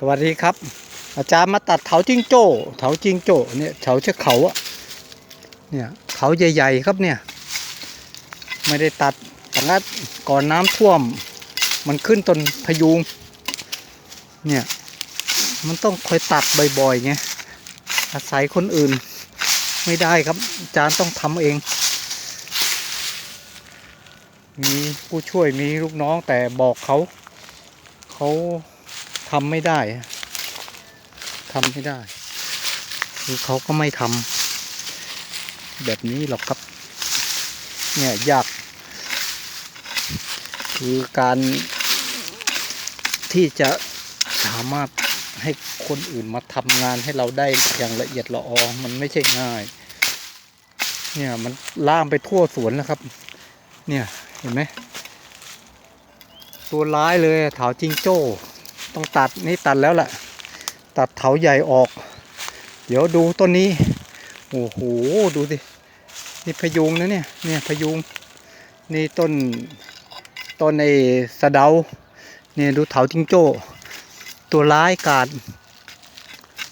สวัสดีครับ อาจารย์มาตัดเถาจิงโจ้เถาจิงโจ้เนี่ยเถาเชือกเขาอะเนี่ยเขาใหญ่ๆครับเนี่ย ไม่ได้ตัดแต่งั้นก่อนน้ำท่วม มันขึ้นต้นพยุงเนี่ยมันต้องคอยตัดบ่อยๆไงอาศัยคนอื่น ไม่ได้ครับอาจารย์ต้องทำเอง มีผู้ช่วยมีลูกน้องแต่บอกเขาเขา ทำไม่ได้ทำไม่ได้คือเขาก็ไม่ทำแบบนี้หรอกครับ เนี่ยยาก คือการที่จะสามารถให้คนอื่นมาทำงานให้เราได้อย่างละเอียดละออมันไม่ใช่ง่าย เนี่ยมันล่ามไปทั่วสวนแล้วครับ เนี่ยเห็นไหมตัวร้ายเลยถาจิงโจ้ ต้องตัดนี่ตัดแล้วแหละตัดเถาใหญ่ออก เดี๋ยวดูต้นนี้ โอ้โห ดูสิ นี่พยุงนะเนี่ย เนี่ยพยุง นี่ต้น ต้นไอ้สะเดา เนี่ยดูเถาจิงโจ้ ตัวร้ายกาด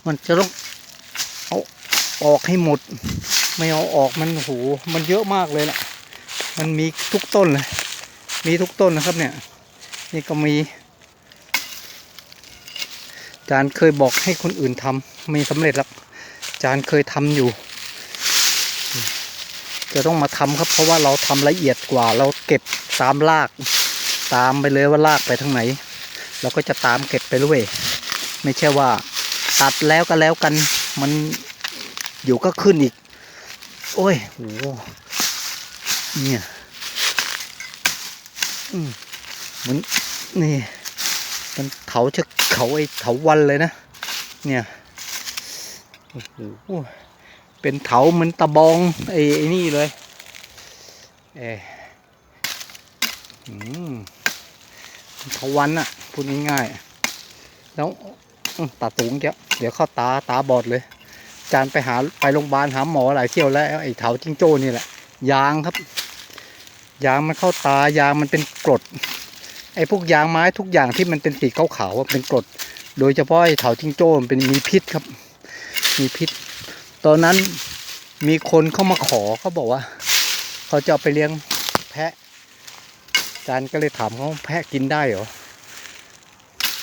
มันจะต้องเอาออกให้หมด ไม่เอาออกมันโอ้โหมันเยอะมากเลยล่ะมันมีทุกต้นเลย มีทุกต้นนะครับเนี่ย นี่ก็มี จารย์เคยบอกให้คนอื่นทำไม่สำเร็จหรอกจารย์เคยทำอยู่ จะต้องมาทำครับ เพราะว่าเราทำละเอียดกว่าเราเก็บตามราก ตามไปเลยว่าลากไปทางไหน เราก็จะตามเก็บไปเรื่อยไม่ใช่ว่า ตัดแล้วก็แล้วกันมันอยู่ก็ขึ้นอีก โอ้ยโหเนี่ย อืมเหมือน นี่มันเถาจะเขาไอ้เถาวันเลยนะ เนี่ยโอ้โหเป็นเถาเหมือนตะบองไอ้ไอ้นี่เลย เออเถาวันอะพูดง่ายๆแล้วตาสูงเจ้าเดี๋ยวเข้าตาตาบอดเลย จานไปหาไปโรงพยาบาลหาหมอหลายเที่ยวแล้วไอ้เถาจิ้งโจ้นี่แหละ ยางครับ ยางมันเข้าตายางมันเป็นกรด ไอ้พวกยางไม้ทุกอย่างที่มันเป็นสีขาวๆเป็นกรด โดยเฉพาะไอ้เถาจิงโจ้มันเป็นมีพิษครับ มีพิษ ตอนนั้นมีคนเข้ามาขอเขาบอกว่า เขาจะเอาไปเลี้ยงแพะจารย์ก็เลยถามเขาแพะกินได้เหรอ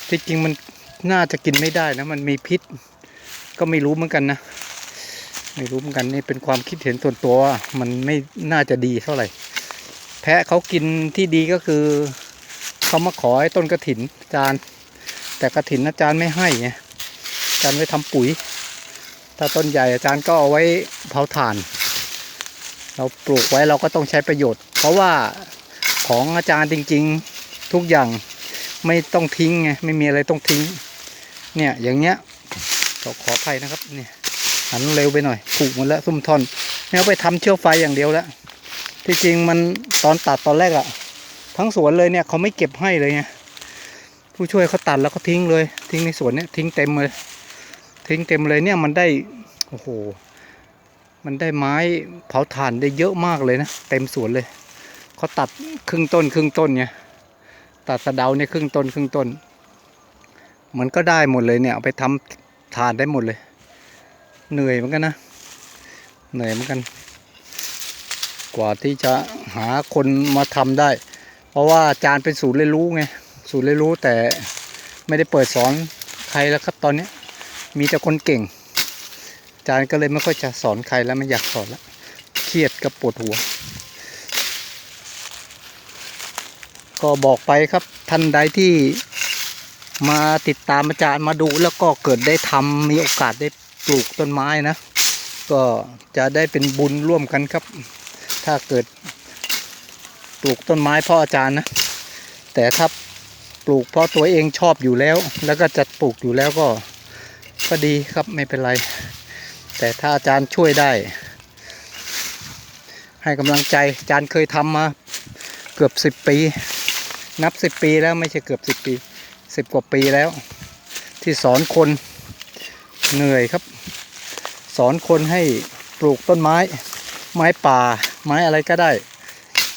ที่จริงมันน่าจะกินไม่ได้นะ มันมีพิษ ก็ไม่รู้เหมือนกันนะไม่รู้เหมือนกันนี่เป็นความคิดเห็นส่วนตัวว่ามันไม่น่าจะดีเท่าไหร่ แพะเขากินที่ดีก็คือ เขามาขอให้ต้นกระถินอาจารย์แต่กระถินอาจารย์ไม่ให้ไงอาจารย์ไว้ทำปุ๋ย ถ้าต้นใหญ่อาจารย์ก็เอาไว้เผาถ่าน เราปลูกไว้เราก็ต้องใช้ประโยชน์ เพราะว่าของอาจารย์จริง ๆทุกอย่างไม่ต้องทิ้งไงไม่มีอะไรต้องทิ้ง เนี่ยอย่างเงี้ยขอขออภัยนะครับเนี่ยหันเร็วไปหน่อยผูกหมดแล้วซุ่มท่อนเนี่ยไปทำเชือกไฟอย่างเดียวแล้วที่จริงมันตอนตัดตอนแรกอะ ทั้งสวนเลยเนี่ยเขาไม่เก็บให้เลยไงผู้ช่วยเขาตัดแล้วเขาทิ้งเลย ทิ้งในสวนเนี่ยทิ้งเต็มเลย ทิ้งเต็มเลยเนี่ยมันได้โอ้โหมันได้ไม้เผาถ่านได้เยอะมากเลยนะเต็มสวนเลยเขาตัดครึ่งต้นครึ่งต้นไงตัดสะเดาเนี่ยครึ่งต้นครึ่งต้น มันก็ได้หมดเลยเนี่ยเอาไปทำถ่านได้หมดเลย เหนื่อยเหมือนกันนะ เหนื่อยเหมือนกัน กว่าที่จะหาคนมาทำได้ เพราะว่าอาจารย์เป็นศูนย์เรียนรู้ไงศูนย์เรียนรู้แต่ไม่ได้เปิดสอนใครแล้วครับตอนนี้มีแต่คนเก่ง อาจารย์ก็เลยไม่ค่อยจะสอนใครแล้วไม่อยากสอนแล้วเครียดกับปวดหัว ก็บอกไปครับท่านใดที่มาติดตามอาจารย์มาดูแล้วก็เกิดได้ทำมีโอกาสได้ปลูกต้นไม้นะ ก็จะได้เป็นบุญร่วมกันครับ ถ้าเกิด ปลูกต้นไม้เพราะอาจารย์นะ แต่ถ้าปลูกเพราะตัวเองชอบอยู่แล้ว แล้วก็จะปลูกอยู่แล้วก็ก็ดีครับไม่เป็นไร แต่ถ้าอาจารย์ช่วยได้ ให้กำลังใจอาจารย์เคยทำมาเกือบสิบปี นับสิบปีแล้วไม่ใช่เกือบสิบปีสิบกว่าปีแล้ว ที่สอนคนเหนื่อยครับ สอนคนให้ปลูกต้นไม้ ไม้ป่า ไม้อะไรก็ได้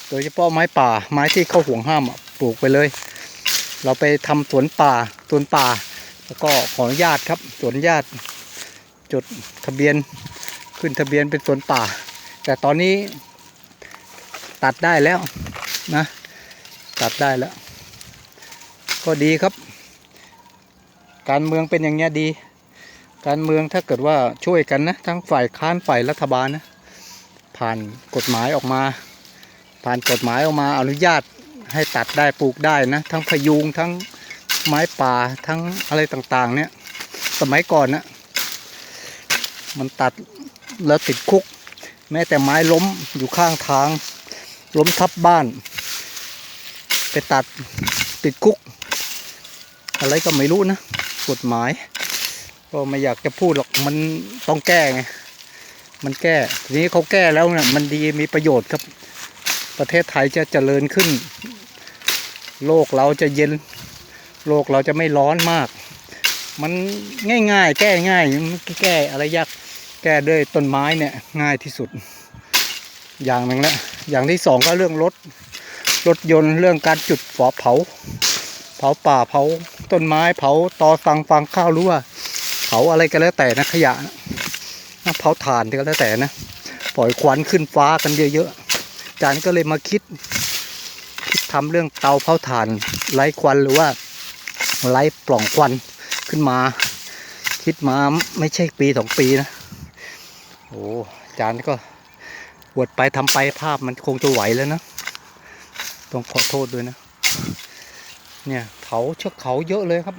โดยเฉพาะไม้ป่าไม้ที่เขาห่วงห้ามปลูกไปเลย เราไปทำสวนป่าสวนป่า แล้วก็ขออนุญาตครับสวนญาติจดทะเบียนขึ้นทะเบียนเป็นสวนป่า แต่ตอนนี้ตัดได้แล้วนะ ตัดได้แล้ว ก็ดีครับ การเมืองเป็นอย่างเงี้ยดี การเมืองถ้าเกิดว่าช่วยกันนะ ทั้งฝ่ายค้านฝ่ายรัฐบาลนะ ผ่านกฎหมายออกมา ผ่านกฎหมายออกมาอนุญาตให้ตัดได้ปลูกได้นะ ทั้งพยุงทั้งไม้ป่าทั้งอะไรต่างๆ เนี่ย สมัยก่อนนะมันตัดแล้วติดคุก แม้แต่ไม้ล้มอยู่ข้างทาง ล้มทับบ้าน ไปตัดติดคุก อะไรก็ไม่รู้นะ กฎหมาย ก็ไม่อยากจะพูดหรอกมันต้องแก้ไง มันแก้ ทีนี้เขาแก้แล้วเนี่ยมันดีมีประโยชน์ครับ ประเทศไทยจะเจริญขึ้น โลกเราจะเย็น โลกเราจะไม่ร้อนมาก มันง่ายๆ แก้ง่ายแก้อะไรยากแก้ด้วยต้นไม้เนี่ยง่ายที่สุด อย่างหนึ่งละอย่างที่สองก็เรื่องรถรถยนต์เรื่องการจุดฝอเผา เผาป่าเผาต้นไม้เผาตอสังฟางข้าวหรือว่า เผาอะไรก็แล้วแต่นะขยะนะเผาถ่านก็แล้วแต่นะ ปล่อยควันขึ้นฟ้ากันเยอะๆ จารย์ก็เลยมาคิดคิดทำเรื่องเตาเผาถ่านไร้ควันหรือว่าไร้ปล่องควันขึ้นมา คิดมาไม่ใช่ปีสองปีนะโอ้อาจารย์ก็บวดไปทำไปภาพมันคงจะไหวแล้วนะต้องขอโทษด้วยนะ เนี่ยเขาเชือกเขาเยอะเลยครับ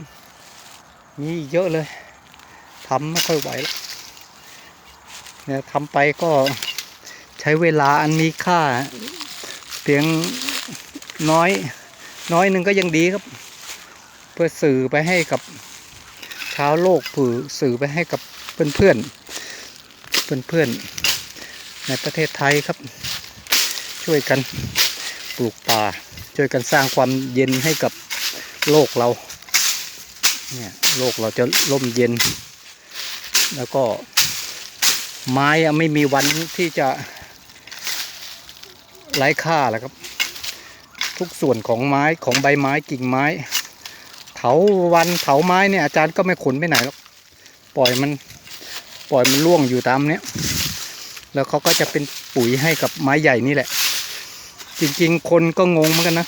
มีเยอะเลยทำไม่ค่อยไหวแล้วเนี่ยทำไปก็ ใช้เวลาอันมีค่าเพียงน้อย น้อยหนึ่งก็ยังดีครับ เพื่อสื่อไปให้กับชาวโลกผือสื่อไปให้กับเพื่อนเพื่อนเพื่อนเพื่อนในประเทศไทยครับ ช่วยกันปลูกป่า ช่วยกันสร้างความเย็นให้กับโลกเราเนี่ยโลกเราจะร่มเย็น แล้วก็ไม้ไม่มีวันที่จะ ไร้ค่าแล้วครับ ทุกส่วนของไม้ของใบไม้กิ่งไม้ เถาวันเถาไม้เนี่ยอาจารย์ก็ไม่ขนไปไหนหรอกปล่อยมันปล่อยมันร่วงอยู่ตามเนี้ยแล้วเขาก็จะเป็นปุ๋ยให้กับไม้ใหญ่นี่แหละ จริงๆ คนก็งงเหมือนกันนะ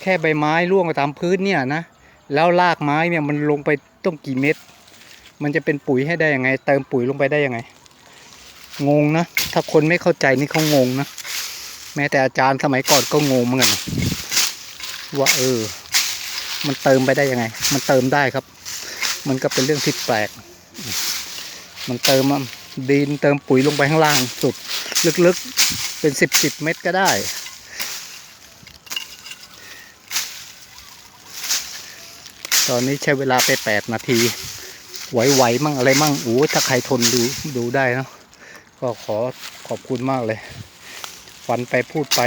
แค่ใบไม้ร่วงไปตามพื้นเนี่ยนะแล้วรากไม้เนี่ยมันลงไปต้องกี่เม็ด มันจะเป็นปุ๋ยให้ได้ยังไง เติมปุ๋ยลงไปได้ยังไง งงนะ ถ้าคนไม่เข้าใจนี่เขางงนะ แม้แต่อาจารย์สมัยก่อนก็งงเหมือนกันว่าเออ มันเติมไปได้ยังไง มันเติมได้ครับ มันก็เป็นเรื่องที่แปลก มันเติมดินเติมปุ๋ยลงไปข้างล่างสุด ลึกๆ เป็นสิบสิบเม็ดก็ได้ตอนนี้ใช้เวลาไปแปดนาที ไหวๆมั่งอะไรมั่งโอ้ถ้าใครทนดูดูได้เนะก็ขอขอบคุณมากเลย ฟันไปพูดไป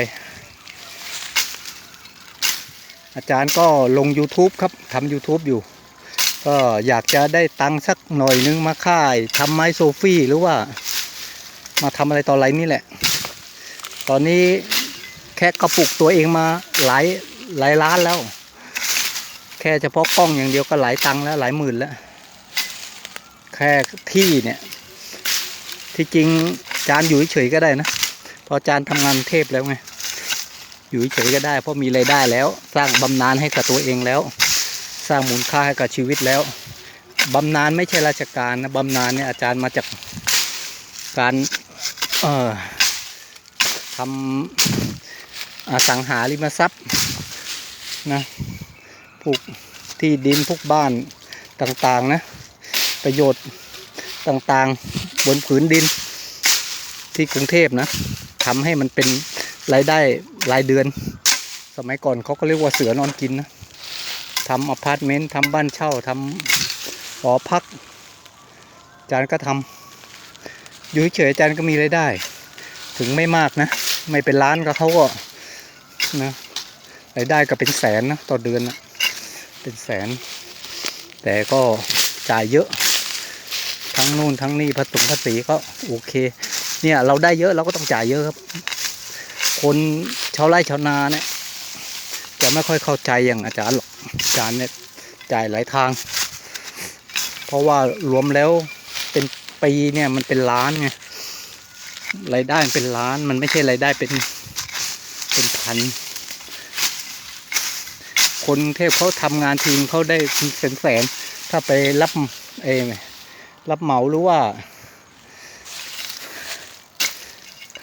อาจารย์ก็ลง YouTube ครับทำ YouTube อยู่ ก็อยากจะได้ตังค์สักหน่อยนึงมาค่ายทำไม้โซฟี่หรือว่า มาทำอะไรต่ออะไรนี่แหละ ตอนนี้แค่กระปุกตัวเองมาหลายหลายล้านแล้ว แค่เฉพาะกล้องอย่างเดียวก็หลายตังค์แล้วหลายหมื่นแล้ว แค่ที่เนี่ย ที่จริงจานอยู่เฉยๆก็ได้นะ พออาจานทำงานเทพแล้วไง อยู่เฉยก็ได้ เพราะมีรายได้แล้ว สร้างบำนาญให้กับตัวเองแล้ว สร้างมูลค่าให้กับชีวิตแล้วบำนาญไม่ใช่ราชการนะบำนาญเนี่ยอาจารย์มาจากการเอ่อทำอสังหาริมทรัพย์นะปลูกที่ดินพวกบ้านต่างๆนะประโยชน์ต่างๆ บนผืนดินที่กรุงเทพนะ ทำให้มันเป็นรายได้รายเดือน สมัยก่อนเขาก็เรียกว่าเสือนอนกินนะทำอพาร์ตเมนต์ทำบ้านเช่าทำหอพักอาจารย์ก็ทำอยู่เฉยอาจารย์ก็มีรายได้ ถึงไม่มากนะ ไม่เป็นล้านก็เขาก็นะรายได้ก็เป็นแสนนะต่อเดือนนะเป็นแสน แต่ก็จ่ายเยอะ ทั้งนู่นทั้งนี่ผสมภาษีก็โอเค เนี่ย เราได้เยอะเราก็ต้องจ่ายเยอะครับ คนชาวไร่ชาวนาเนี่ย จะไม่ค่อยเข้าใจอย่างอาจารย์หรอกอาจารย์เนี่ยจ่ายหลายทาง เพราะว่ารวมแล้วเป็นปีเนี่ยมันเป็นล้านไงรายได้เป็นล้านมันไม่ใช่รายได้เป็นเป็นพัน คนเทพเขาทำงานทีมเขาได้แสนแสนถ้าไปรับเองรับเหมาหรือว่า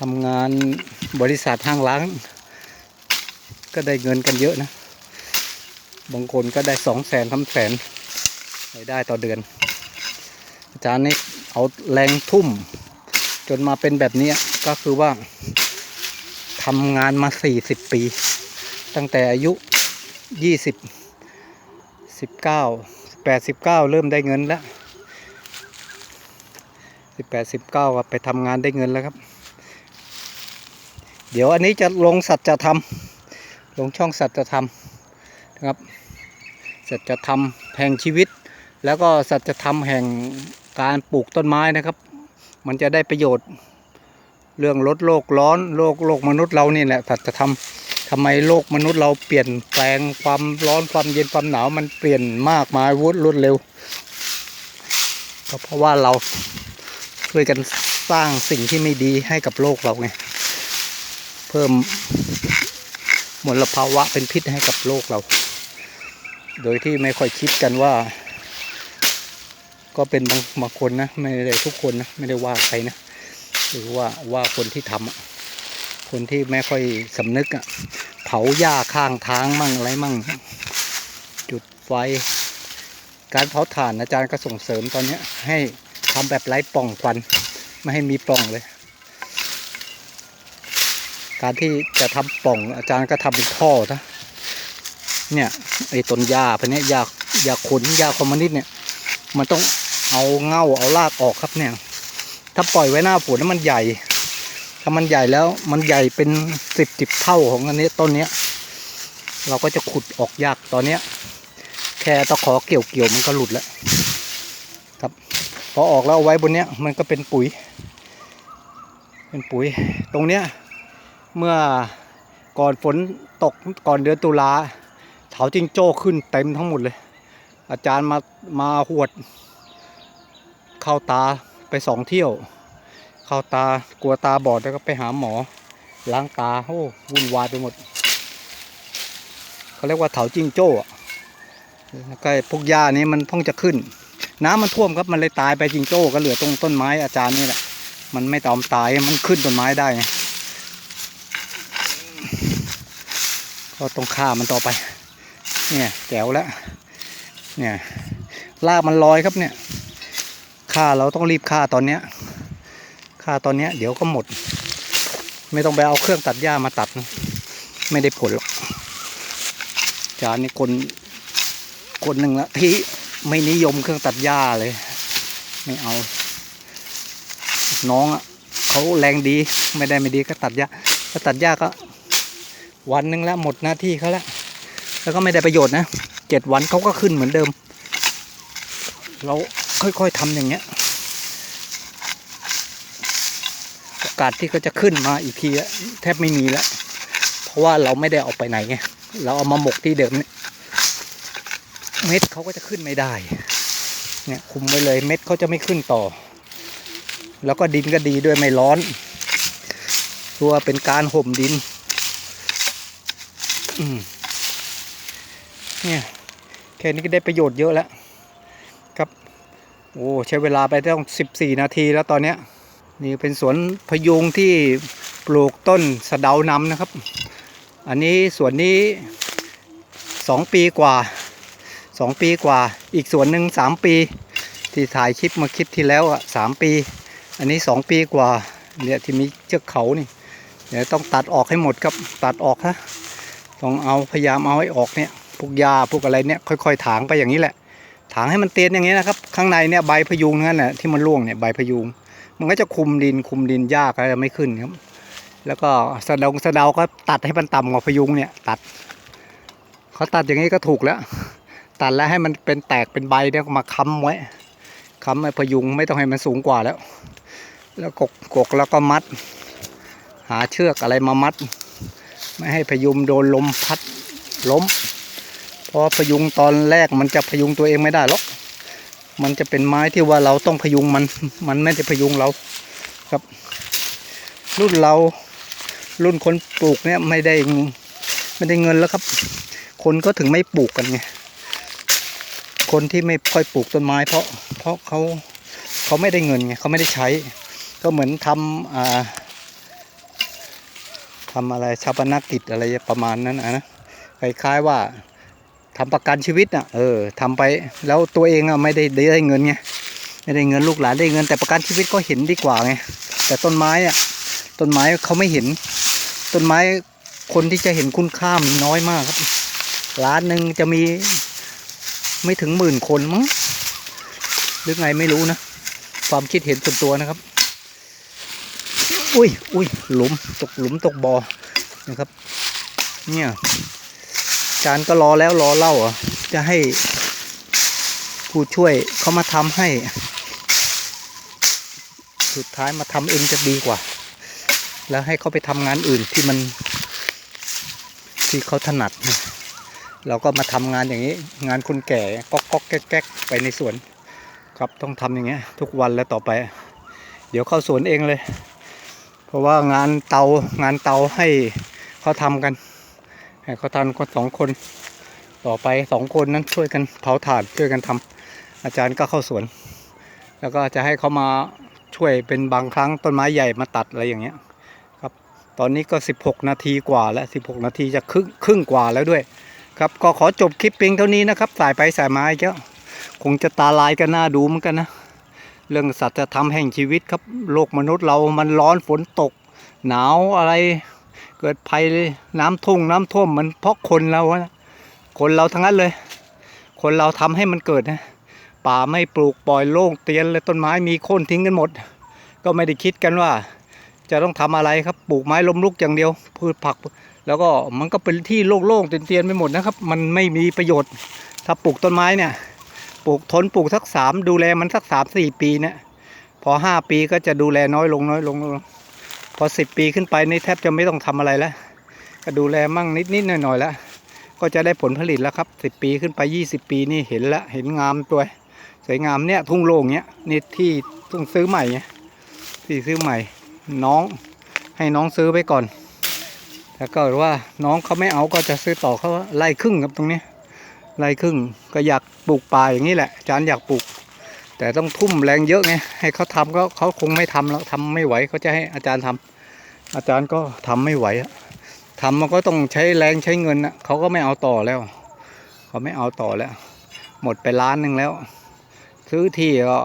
ทำงานบริษัทห้างร้านก็ได้เงินกันเยอะนะ บางคนก็ได้สองแสนสามแสนรายได้ต่อเดือน อาจารย์นี่เอาแรงทุ่ม จนมาเป็นแบบนี้ก็คือว่าทำงานมาสี่สิบปี ตั้งแต่อายุยี่สิบสิบเก้าแปดสิบเก้าเริ่มได้เงินแล้วสิบแปดสิบเก้าไปทำงานได้เงินแล้วครับ เดี๋ยวอันนี้จะลงสัจธรรมลงช่องสัจธรรมนะครับสัจธรรมแห่งชีวิต แล้วก็สัจธรรมแห่งการปลูกต้นไม้นะครับ มันจะได้ประโยชน์เรื่องลดโลกร้อนโลกโลกมนุษย์เรานี่แหละสัจธรรมทำไมโลกมนุษย์เราเปลี่ยนแปลงความร้อนความเย็นความหนาวมันเปลี่ยนมากมายวุดรวดเร็วก็เพราะว่าเราช่วยกันสร้างสิ่งที่ไม่ดีให้กับโลกเราไง เพิ่มมลภาวะเป็นพิษให้กับโลกเรา โดยที่ไม่ค่อยคิดกันว่า ก็เป็นบางบางคนนะ ไม่ได้ทุกคนนะ ไม่ได้ว่าใครนะ หรือว่าว่าคนที่ทำคนที่ไม่ค่อยสำนึกอะเผาหญ้าข้างทางมั่งอะไรมั่ง จุดไฟ การเผาถ่านอาจารย์ก็ส่งเสริมตอนเนี้ยให้ทำแบบไร้ปล่องควัน ไม่ให้มีปล่องเลย การที่จะทำป่องอาจารย์ก็ทำเป็นท่อนะเนี่ยไอ้ต้นหญ้าพันนี้ยหญ้าหญ้าขนหญ้าคอมมิวนิสต์เนี่ย มันต้องเอาเง่าเอารากออกครับเนี่ย ถ้าปล่อยไว้หน้าฝนนั้นมันใหญ่ ถ้ามันใหญ่แล้วมันใหญ่เป็นสิบสิบเท่าของอันนี้ต้นเนี้ย เราก็จะขุดออกยากตอนเนี้ย แค่ตะขอเกี่ยวเกี่ยวมันก็หลุดแล้วครับพอออกแล้วเอาไว้บนเนี้ยมันก็เป็นปุ๋ย เป็นปุ๋ยตรงเนี้ย เมื่อก่อนฝนตกก่อนเดือนตุลาเถาจิงโจ้ขึ้นเต็มทั้งหมดเลย อาจารย์มามาหวด เข้าตาไปสองเที่ยว เข้าตากลัวตาบอดแล้วก็ไปหาหมอ ล้างตาโอ้วุ่นวายไปหมดเขาเรียกว่าเถาจิงโจ้อะแล้วก็พวกหญ้านี้มันเพิ่งจะขึ้น น้ำมันท่วมครับมันเลยตายไปจิงโจ้ก็เหลือตรงต้นไม้อาจารย์นี่แหละมันไม่ตอมตายมันขึ้นต้นไม้ได้ไง ก็ต้องฆ่ามันต่อไป เนี่ยแจ๋วแล้ว เนี่ยลากมันลอยครับเนี่ยฆ่าเราต้องรีบฆ่าตอนเนี้ยฆ่าตอนเนี้ยเดี๋ยวก็หมด ไม่ต้องไปเอาเครื่องตัดหญ้ามาตัด ไม่ได้ผลหรอกจานนี่คนคนหนึ่งละที่ไม่นิยมเครื่องตัดหญ้าเลย ไม่เอา น้องอะเขาแรงดีไม่ได้ไม่ดีก็ตัดหญ้าก็ตัดหญ้าก็ วันหนึ่งแล้วหมดหน้าที่เขาแล้วแล้วก็ไม่ได้ประโยชน์นะเจ็ดวันเขาก็ขึ้นเหมือนเดิม เราค่อยๆทำอย่างเงี้ยโอกาสที่เขาจะขึ้นมาอีกทีแทบไม่มีแล้ว เพราะว่าเราไม่ได้เอาไปไหนไงเราเอามาหมกที่เดิมเนี่ยเม็ดเขาก็จะขึ้นไม่ได้ เนี่ยคุมไว้เลยเม็ดเขาจะไม่ขึ้นต่อ แล้วก็ดินก็ดีด้วยไม่ร้อน ตัวเป็นการห่มดิน เนี่ยแค่นี้ก็ได้ประโยชน์เยอะแล้วครับ โอ้ใช้เวลาไปต้องสิบสี่นาทีแล้วตอนเนี้ย นี่เป็นสวนพยุงที่ปลูกต้นสะเดานำนะครับ อันนี้สวนนี้สองปีกว่าสองปีกว่า อีกสวนหนึ่งสามปี ที่ถ่ายคลิปมาคลิปที่แล้วอะสามปี อันนี้สองปีกว่าเนี่ยที่มีเชือกเขานี่เดี๋ยวต้องตัดออกให้หมดครับตัดออกนะ ต้องเอาพยายามเอาให้ออกเนี่ยพวกหญ้าพวกอะไรเนี่ยค่อยๆถางไปอย่างนี้แหละ ถางให้มันเตียนอย่างนี้นะครับ ข้างในเนี่ยใบพยุงนั่นแหละที่มันร่วงเนี่ยใบพยุง มันก็จะคุมดินคุมดินหญ้าก็จะไรไม่ขึ้นครับ แล้วก็สะเดาสะเดาก็ตัดให้มันต่ำกว่าพยุงเนี่ย ตัดเขาตัดอย่างนี้ก็ถูกแล้ว ตัดแล้วให้มันเป็นแตกเป็นใบเนี่ยมาค้ำไว้ค้ำไอ้พยุงไม่ต้องให้มันสูงกว่าแล้ว แล้วกกกกแล้วก็มัด หาเชือกอะไรมามัด ไม่ให้พยุงโดนลมพัดล้ม เพราะพยุงตอนแรกมันจะพยุงตัวเองไม่ได้หรอก มันจะเป็นไม้ที่ว่าเราต้องพยุงมัน มันไม่ได้พยุงเราครับ รุ่นเรารุ่นคนปลูกเนี่ยไม่ได้ไม่ได้เงินแล้วครับ คนก็ถึงไม่ปลูกกันไง คนที่ไม่ค่อยปลูกต้นไม้ เพราะเพราะเขาเขาไม่ได้เงินไงเขาไม่ได้ใช้ ก็เหมือนทำอ่า ทำอะไรชาปนกิจอะไรประมาณนั้นนะคล้ายๆว่าทำประกันชีวิตอะเออทำไปแล้วตัวเองอะไม่ได้ได้เงินไงไม่ได้เงินลูกหลานได้เงิน แต่ประกันชีวิตก็เห็นดีกว่าไงแต่ต้นไม้อะต้นไม้เขาไม่เห็น ต้นไม้คนที่จะเห็นคุณค่ามีน้อยมากครับล้านหนึ่งจะมีไม่ถึงหมื่นคนมั้งหรือไงไม่รู้นะ ความคิดเห็นส่วนตัวนะครับ อุ้ยอุ้ยหลุมตกหลุมตกบอ่อนะครับ เนี่ยจานก็รอแล้วรอเล่าอะจะให้ผู้ช่วยเขามาทำให้ สุดท้ายมาทำเองจะดีกว่า แล้วให้เขาไปทำงานอื่นที่มันที่เขาถนัดเราก็มาทำงานอย่างนี้ งานคนแก่ก๊อกก๊อกแก๊กแก๊กไปในสวน ครับต้องทำอย่างเงี้ยทุกวันแล้วต่อไป เดี๋ยวเข้าสวนเองเลย ราะว่างานเตางานเตาให้เขาทำกันให้เขาทำคนสองคน ต่อไปสองคนนั้นช่วยกันเผาถ่านช่วยกันทำอาจารย์ก็เข้าสวน แล้วก็จะให้เขามาช่วยเป็นบางครั้งต้นไม้ใหญ่มาตัดอะไรอย่างเงี้ยครับตอนนี้ก็ 16 นาทีกว่าแล้ว 16 นาทีจะครึ่งครึ่งกว่าแล้วด้วย ครับก็ขอจบคลิปเพียงเท่านี้นะครับสายไปสายมาอีกแล้วคงจะตาลายกันหน้าดูเหมือนกันนะ เรื่องสัจธรรมแห่งชีวิตครับโลกมนุษย์เรามันร้อนฝนตก หนาวอะไร เกิดภัยน้ำทุ่งน้ำท่วมมันเพราะคนเราคนเราทั้งนั้นเลย คนเราทำให้มันเกิดนะป่าไม่ปลูกปล่อยโล่งเตียนเลยต้นไม้มีโค่นทิ้งกันหมด ก็ไม่ได้คิดกันว่า จะต้องทำอะไรครับปลูกไม้ล้มลุกอย่างเดียว พืชผัก แล้วก็มันก็เป็นที่โล่งๆเตียนๆไปหมดนะครับ มันไม่มีประโยชน์ถ้าปลูกต้นไม้เนี่ย ปลูกทนปลูกสักสามดูแลมันสักสามสี่ปีเนี่ยพอห้าปีก็จะดูแลน้อยลงน้อยลงลง พอสิบปีขึ้นไปนี่แทบจะไม่ต้องทำอะไรแล้วก็ดูแลมั่งนิดนิดหน่อยหน่อยๆแล้วก็จะได้ผลผลิตแล้วครับสิบปีขึ้นไปยี่สิบปีนี่เห็นล้วเห็นงามตัวสวยงามเนี่ยทุ่งโล่งเนี้ยนี่ที่ต้องซื้อใหม่ไงที่ซื้อใหม่ น้องให้น้องซื้อไปก่อนถ้าเกิดว่าน้องเขาไม่เอาก็จะซื้อต่อเขาไล่ครึ่งครับตรงนี้ ไล่ครึ่งก็อยากปลูกป่าอย่างนี้แหละอาจารย์อยากปลูก แต่ต้องทุ่มแรงเยอะไงให้เขาทำก็เขาคงไม่ทำแล้วทำไม่ไหวเขาจะให้อาจารย์ทำอาจารย์ก็ทำไม่ไหวอะทำมันก็ต้องใช้แรงใช้เงินนะเขาก็ไม่เอาต่อแล้วเขาไม่เอาต่อแล้ว หมดไปล้านหนึ่งแล้ว ซื้อที่ก็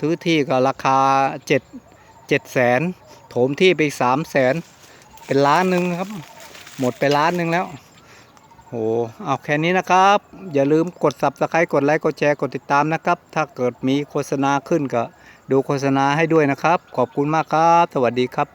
ซื้อที่ก็ราคาเจ็ดเจ็ดแสนโถมที่ไปสามแสนเป็นล้านหนึ่งครับ หมดไปล้านหนึ่งแล้ว โอ้เอาแค่นี้นะครับ อย่าลืมกด subscribe กดไลค์กดแชร์กดติดตามนะครับ ถ้าเกิดมีโฆษณาขึ้นก็ดูโฆษณาให้ด้วยนะครับ ขอบคุณมากครับ สวัสดีครับ